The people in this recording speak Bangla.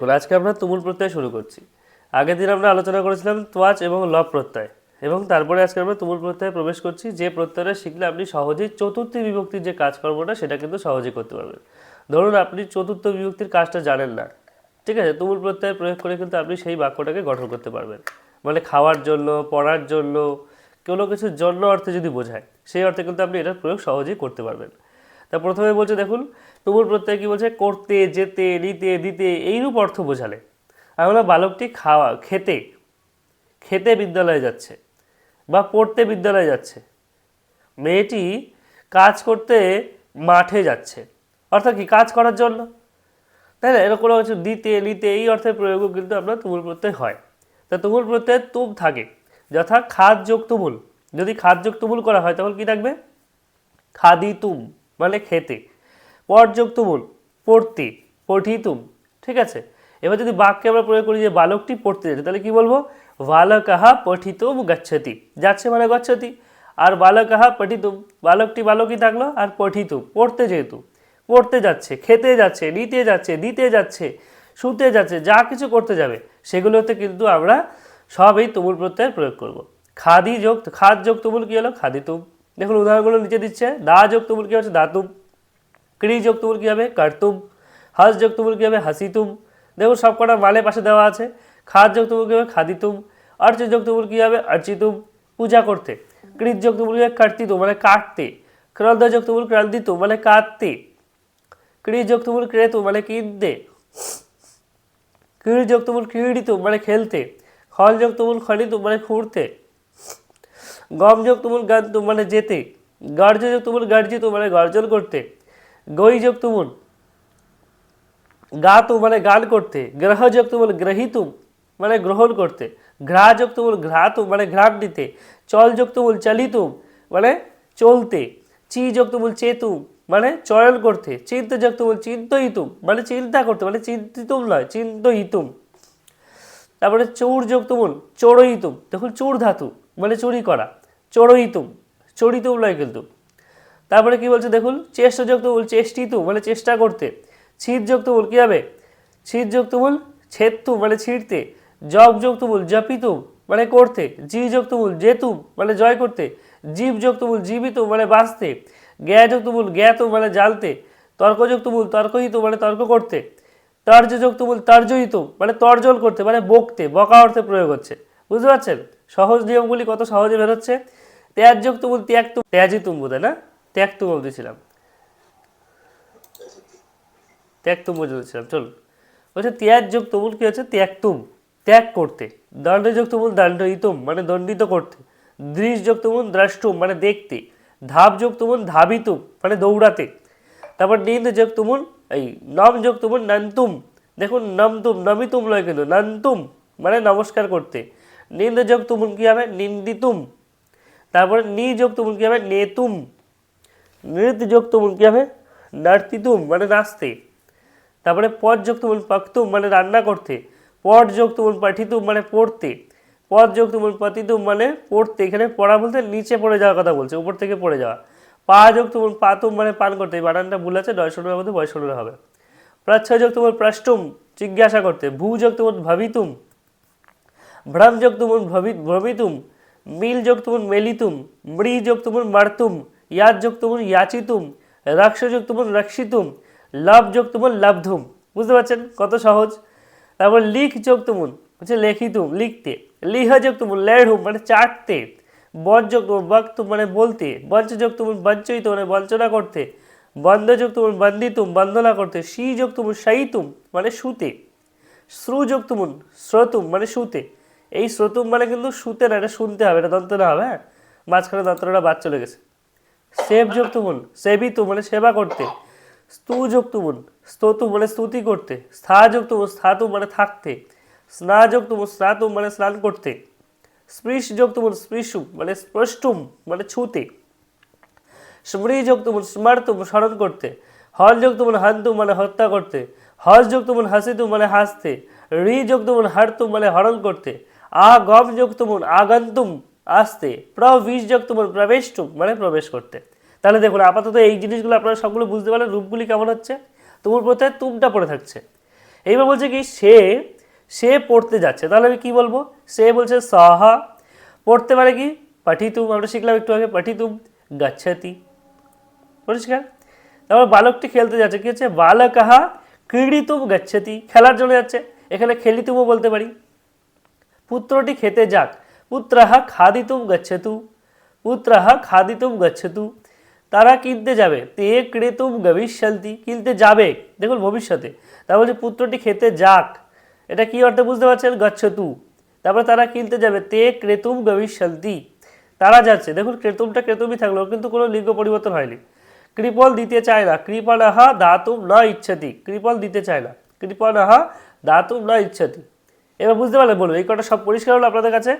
তো আজকে আমরা তুমুল প্রত্যয় শুরু করছি। আগের দিন আমরা আলোচনা করেছিলাম তোয়াচ এবং লব প্রত্যয় এবং তারপরে আজকে আমরা তুমুল প্রত্যয়ে প্রবেশ করছি, যে প্রত্যয়টা শিখলে আপনি সহজেই চতুর্থী বিভক্তির যে কাজকর্মটা সেটা কিন্তু সহজেই করতে পারবেন। ধরুন আপনি চতুর্থ বিভক্তির কাজটা জানেন না, ঠিক আছে? তুমুল প্রত্যয় প্রয়োগ করে কিন্তু আপনি সেই বাক্যটাকে গঠন করতে পারবেন। মানে খাওয়ার জন্য, পড়ার জন্য, কোনো কিছুর জন্য অর্থে যদি বোঝায়, সেই অর্থে কিন্তু আপনি এটার প্রয়োগ সহজেই করতে পারবেন। তা প্রথমে বলছে, দেখুন তুমুল প্রত্যয় কি বলছে, করতে, যেতে, নিতে, দিতে, এইরূপ অর্থ বোঝালে। আমরা বালকটি খাওয়া, খেতে খেতে বিদ্যালয়ে যাচ্ছে বা পড়তে বিদ্যালয়ে যাচ্ছে। মেয়েটি কাজ করতে মাঠে যাচ্ছে। অর্থাৎ কি, কাজ করার জন্য। তাই না? এরকম কিছু দিতে, নিতে, এই অর্থের প্রয়োগও কিন্তু আপনার তুমুল প্রত্যয় হয়। তা তুমুল প্রত্যয়ে তুম থাকে, যথা খাদ যোগ তুমুল যদি খাদ যোগ তুমুল করা হয়, তখন কি থাকবে? খাদি তুম মানে খেতে। পরযোগ তুমুল পড়তে, পঠিতুম, ঠিক আছে? এবার যদি বাক্যে আমরা প্রয়োগ করি যে বালকটি পড়তে যাচ্ছে তাহলে কি বলব? বালকাহা পঠিতুম গচ্ছতি। যাচ্ছে মানে গচ্ছতি। আর বালকাহা পঠিতুম, বালকটি বালকই থাকল আর পঠিতুম, পড়তে যেহেতু। পড়তে যাচ্ছে, খেতে যাচ্ছে, নিতে যাচ্ছে, দিতে যাচ্ছে, শুতে যাচ্ছে, যা কিছু করতে যাবে, সেগুলোতে কিন্তু আমরা সব এই তুমুল প্রত্যয়ের প্রয়োগ করব। খাদি যোগ খাদ যোগ তুমুল কী হলো? খাদিতুম। দেখুন উদাহরণগুলো নিচে দিচ্ছে দা যোগ তুমুল কী হচ্ছে দাতুম ক্রি যোগ তুমুল কী হবে কার্তুম হাস যোগ তুমুল কী হবে হাসিতুম দেখুন সব কটা মালে পাশে দেওয়া আছে খাদ যোগ তুমুল কী হবে খাদিতুম অর্চ যোগ তুমুল কী হবে অর্চিতুম পূজা করতে কৃত যোগ তুমুল কী হবে কার্তিতুম মানে কাটতে ক্রন্দ যোগ তুমুল ক্রান্তিতুম মানে কাটতে ক্রি যোগ তুমুল ক্রেতু মানে কিনতে ক্রীড় যোগ তুমুল ক্রীড়িতুম মানে খেলতে খল যোগ তুমুল খনিতুম মানে খুঁড়তে গম যোগ তুমুল গান্তুম মানে যেতে গর্জ যোগ তুমুল গর্জিত মানে গর্জন করতে গই যোগ তুমুল গাতু মানে গান করতে গ্রহ যোগ তুমুল গ্রহিতুম মানে গ্রহণ করতে ঘ্রা যোগ তুমুল ঘ্রাতুম মানে ঘ্রাণ দিতে চল যোগ তুমুল চলিতুম মানে চলতে চি যোগ তুমুল চেতুম মানে চয়ন করতে চিন্ত যোগ তুমুল চিন্তহিতুম মানে চিন্তা করতে মানে চিন্তিতুম নয় চিন্তহিতুম তারপরে চৌর যোগ তুমুল চড়ইতুম, দেখুন চোর ধাতু মানে চুরি করা। চড়ইতুম চড়িতুম নয় কিন্তু তারপরে কি বলছে দেখুন চেষ্ট যোগ তুমুল চেষ্টিতু মানে চেষ্টা করতে। ছিদ যোগ তুমুল কী হবে? ছিদ যোগ তুমুল ছেদতু মানে ছিঁড়তে। জব যোগ তুমুল জপিতুম মানে করতে। জি যোগ তুমুল জেতুম মানে জয় করতে। জীব যোগ তুমুল জীবিত মানে বাঁচতে। জ্ঞা যোগ তুমুল জ্ঞাত মানে জানতে তর্ক যোগ তুমুল তর্কহিত মানে তর্ক করতে। তর্জ যোগ তুমুল তর্জহিত মানে তর্জন করতে মানে বকতে, বকা অর্থে প্রয়োগ হচ্ছে। বুঝতে পারছেন? সহজ নিয়মগুলি কত সহজে বেরোচ্ছে? ত্যাগ যোগ তুমুল ত্যাগ তুম ত্যাজি তুম বোধ না? ত্যাগ তুম বলতেছিলাম ত্যাগ তুম বুঝেছিলাম চলুন। বলছে ত্যাগ যোগ তুমুল কি হচ্ছে? ত্যাগ তুম ত্যাগ করতে। দণ্ড যোগ তুমুল দণ্ড ইতুম মানে দণ্ডিত করতে। দৃশ যোগ তুমুল মানে দেখতে। ধাপ যোগ তুমুল ধাবিতুম মানে দৌড়াতে। তারপর নিন্দ যোগ তুমুল এই নম যোগ তুমুল নন্তুম। দেখুন, নমতুম, নমিতুম লয় কিন্তু, নন্তুম মানে নমস্কার করতে। নিন্দ যোগ তুমুল কী হবে? নিন্দিতুম। তারপরে নি যোগ তুমুল কী হবে? নেতুম। নৃত্য যোগ তুমুল কী হবে? নার্তিতুম মানে নাচতে। তারপরে পদ যোগ তুমুল পাকতুম মানে রান্না করতে। পট যোগ তুমুল পাঠিতুম মানে পড়তে। পদ যোগ তুমুল পাতিতুম মানে পড়তে। এখানে পড়া বলতে নিচে পড়ে যাওয়ার কথা বলছে, উপর থেকে পড়ে যাওয়া। পা যোগ তুমুল পাতুম মানে পান করতে। এই বানানটা ভুল আছে নয় শূন্যের মধ্যে বয়স শূন্য হবে। প্রাচ্ছয় যোগ তুমুল প্রষ্টুম, জিজ্ঞাসা করতে। ভূ যোগ তুমুল ভাবিতুম। ভ্রম যোগ তুমুল ভবি ভ্রমিতুম। মিল যোগ তুমুন মেলিতুম মৃ যোগ তুমুল মারতুম, ইয়াদ যোগ তুমুন ইয়াচিতুম, রাক্ষ যোগ তুমুন রক্ষিতুম, লাভ যোগ তুমুন লাভধুম বুঝতে পারছেন? কত সহজ? তারপর লিখ যোগ তুমুন, হচ্ছে লেখিতুম, লিখতে। লিহ যোগ তুমুন, লেঢ়ুম মানে চাটতে। বজ যোগ তুমুল বক্তুম মানে বলতে। বঞ্চ যোগ তুমুল বঞ্চিত মানে বঞ্চনা করতে। বন্ধ যোগ তুমুল বন্দিতুম, বন্দনা করতে। শি যোগ তুমুন, শায়িতুম মানে শুতে। শ্রু যোগ তুমুল শ্রোতুম মানে শুতে। এই শ্রোতুম মানে কিন্তু শুতে না, এটা শুনতে হবে, এটা দন্ত না হবে হ্যাঁ? মাঝখানে দন্তটা বাদ চলে গেছে। সেব যোগ তুমুল সেবিতু মানে সেবা করতে, স্তু যোগ তুমুল স্ততু মানে স্তুতি করতে স্থা যোগ তুমুল স্থাতু মানে থাকতে, স্না যোগ তুমুল স্নাতুম মানে স্নান করতে, স্পৃশ যোগ তুমুল স্পৃশুম মানে স্পষ্টুম মানে ছুতে, স্মৃ যোগ তুমুল স্মার্তুম, স্মরণ করতে, হল যোগ তুমুল হান্তুম মানে হত্যা করতে হস যোগ তুমুল হাসিতুম মানে হাসতে, রি যোগ তুমুল হারতুম মানে হরণ করতে আ তুমুল আগন্তুম আসতে প্রবিশ যোগ তুমুল প্রবেশটুম মানে প্রবেশ করতে। তাহলে দেখুন, আপাতত এই জিনিসগুলো আপনারা সবগুলো বুঝতে পারলেন, রূপগুলি কেমন হচ্ছে? তুমুল প্রত্যয় তুমটা পড়ে থাকছে। এইবার বলছে কি, সে সে পড়তে যাচ্ছে। তাহলে আমি কী বলব? সে বলছে, সাহা, পড়তে পারে কি? পাঠিতুম, আমরা শিখলাম একটু আগে, পাঠিতুম গাচ্ছাতি। পরিষ্কার? তারপর বালকটি খেলতে যাচ্ছে, কী হচ্ছে? বালকাহা ক্রীড়িতুম গচ্ছতি, খেলার জন্য যাচ্ছে। এখানে খেলিতুমও বলতে পারি। পুত্রটি খেতে যাক। পুত্রাহা খাদিতুম গচ্ছতু। পুত্রাহা খাদিতুম গচ্ছতু। তারা কিনতে যাবে। তে ক্রেতুম গবিষ্যন্তি। কিনতে যাবে। দেখুন ভবিষ্যতে। তার বলছে, পুত্রটি খেতে যাক। এটা কি অর্থে বুঝতে পারছেন? গচ্ছতু। তারপরে তারা কিনতে যাবে। তে ক্রেতুম গবিষ্যন্তি। তারা যাচ্ছে। দেখুন, ক্রেতুমটা ক্রেতুমই থাকল কিন্তু কোনো লিঙ্গ পরিবর্তন হয়নি। কৃপল দিতে চায় না। কৃপণাহা দাতুম না ইচ্ছতি। কৃপল দিতে চায় না। কৃপণাহা দাতুম না ইচ্ছতি। এবার বুঝতে পারলে বলুন এই কটা সব পরিষ্কার হলো আপনাদের কাছে?